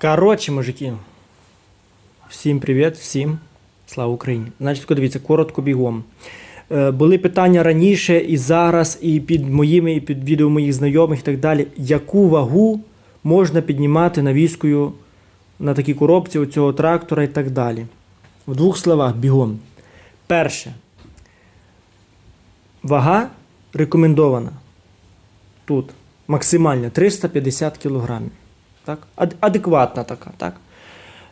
Коротше, мужики. Всім привіт, всім слава Україні. Значить, дивіться, коротко бігом. Е, були питання раніше і зараз, і під моїми, і під відео моїх знайомих і так далі. Яку вагу можна піднімати навіскою на такій коробці у цього трактора і так далі. В двох словах бігом. Перше. Вага рекомендована. Тут максимально 350 кг. Так? Ад- адекватна така. Так?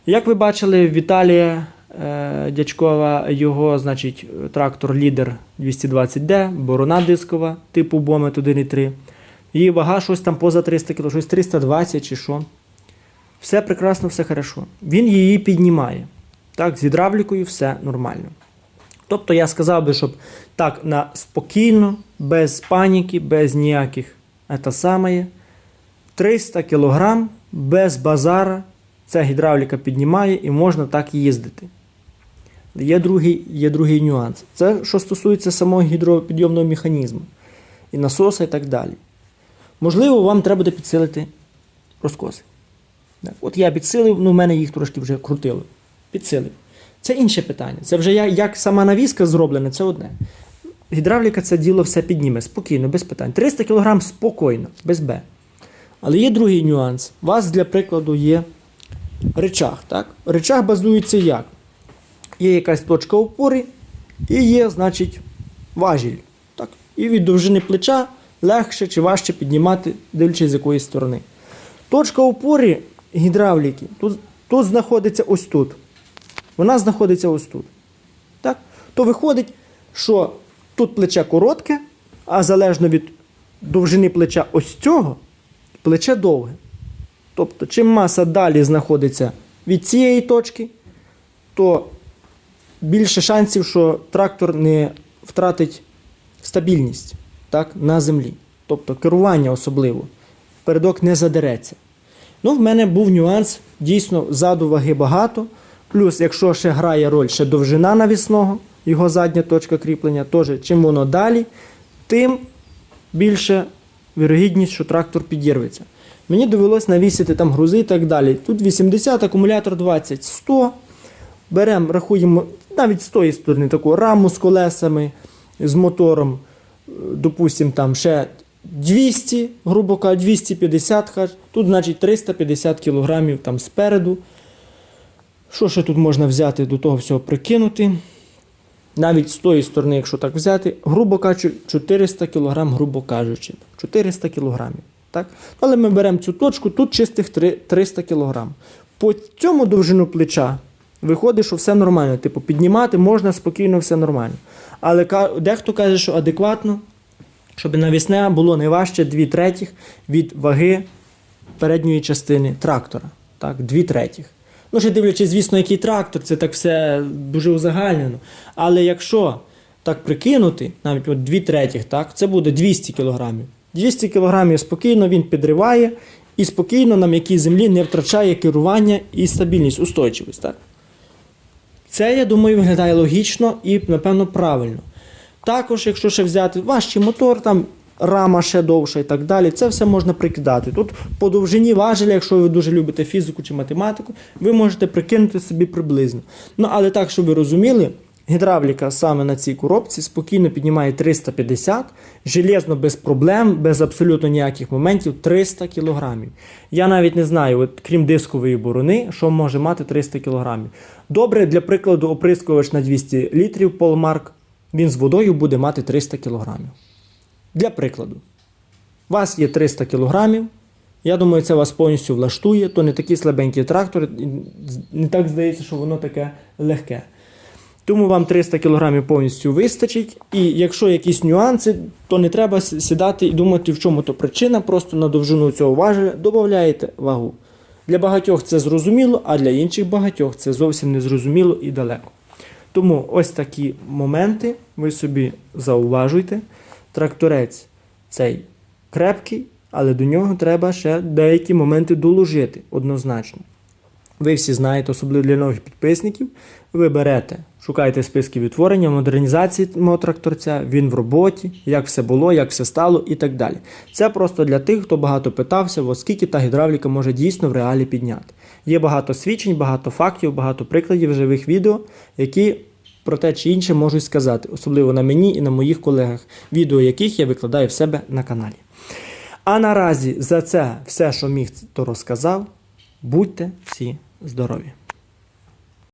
Як ви бачили, Віталія е, Дячкова, його, значить, трактор лідер 220D, борона дискова, типу Бомет 1.3. Її вага щось там поза 300 кг, щось 320 чи що. Все прекрасно, все хорошо. Він її піднімає. Так, з гідравлікою все нормально. Тобто я сказав би, щоб так на спокійно, без паніки, без ніяких це саме. 300 кг без базара. Ця гідравліка піднімає і можна так їздити. Є другий, є другий нюанс. Це що стосується самого гідропідйомного механізму, і насоса, і так далі. Можливо, вам треба буде підсилити розкоси. Так, От я підсилив, ну в мене їх трошки вже крутило. Підсилив. Це інше питання. Це вже я- як сама навіска зроблена, це одне. Гідравліка це діло все підніме, спокійно, без питань. 300 кг спокійно, без Б. Але є другий нюанс. У вас, для прикладу, є речах. Так? Речах базується як? Є якась точка опори і є, значить, важіль. Так? І від довжини плеча легше чи важче піднімати, дивлячись з якої сторони. Точка опори гідравліки тут, тут знаходиться ось тут. Вона знаходиться ось тут. Так? То виходить, що тут плече коротке, а залежно від довжини плеча ось цього, плече довге. Тобто, чим маса далі знаходиться від цієї точки, то більше шансів, що трактор не втратить стабільність так, на землі. Тобто керування особливо. Передок не задереться. Ну, в мене був нюанс, дійсно, ззаду ваги багато. Плюс, якщо ще грає роль ще довжина навісного, його задня точка кріплення, теж чим воно далі, тим більше вірогідність, що трактор підірветься. Мені довелось навісити там грузи і так далі. Тут 80, акумулятор 20, 100. Беремо, рахуємо навіть з тої сторони таку раму з колесами, з мотором, допустимо, там ще 200, грубо кажучи, 250, хай. тут, значить, 350 кг там спереду. Що ще тут можна взяти до того всього прикинути? Навіть з тої сторони, якщо так взяти, грубо кажучи, 400 кг, грубо кажучи. 400 кг. Так? Але ми беремо цю точку, тут чистих 300 кг. По цьому довжину плеча виходить, що все нормально. Типу, піднімати можна спокійно, все нормально. Але дехто каже, що адекватно, щоб навісне було не важче 2 третіх від ваги передньої частини трактора. Так, 2 третіх. Ну, ще дивлячись, звісно, який трактор, це так все дуже узагальнено. Але якщо так прикинути, навіть от 2 третіх, так, це буде 200 кг. 200 кг спокійно він підриває і спокійно на м'якій землі не втрачає керування і стабільність, устойчивість. Так? Це, я думаю, виглядає логічно і, напевно, правильно. Також, якщо ще взяти важчий мотор, там рама ще довша і так далі, це все можна прикидати. Тут по довжині важеля, якщо ви дуже любите фізику чи математику, ви можете прикинути собі приблизно. Ну, але так, щоб ви розуміли, гідравліка саме на цій коробці спокійно піднімає 350, железно без проблем, без абсолютно ніяких моментів 300 кг. Я навіть не знаю, от, крім дискової борони, що може мати 300 кг. Добре, для прикладу, оприскувач на 200 літрів Полмарк, він з водою буде мати 300 кг. Для прикладу, у вас є 300 кг. Я думаю, це вас повністю влаштує. То не такий слабенький трактор, і не так здається, що воно таке легке. Тому вам 300 кг повністю вистачить. І якщо якісь нюанси, то не треба сідати і думати, в чому то причина. Просто на довжину цього важеля додаєте вагу. Для багатьох це зрозуміло, а для інших багатьох це зовсім не зрозуміло і далеко. Тому ось такі моменти ви собі зауважуйте. Тракторець цей крепкий, але до нього треба ще деякі моменти доложити однозначно. ви всі знаєте, особливо для нових підписників. Ви берете, шукаєте списки відтворення, модернізації мого тракторця, він в роботі, як все було, як все стало і так далі. Це просто для тих, хто багато питався, во скільки та гідравліка може дійсно в реалі підняти. Є багато свідчень, багато фактів, багато прикладів живих відео, які про те чи інше можуть сказати, особливо на мені і на моїх колегах, відео яких я викладаю в себе на каналі. А наразі за це все, що міг, то розказав. Будьте всі здорові!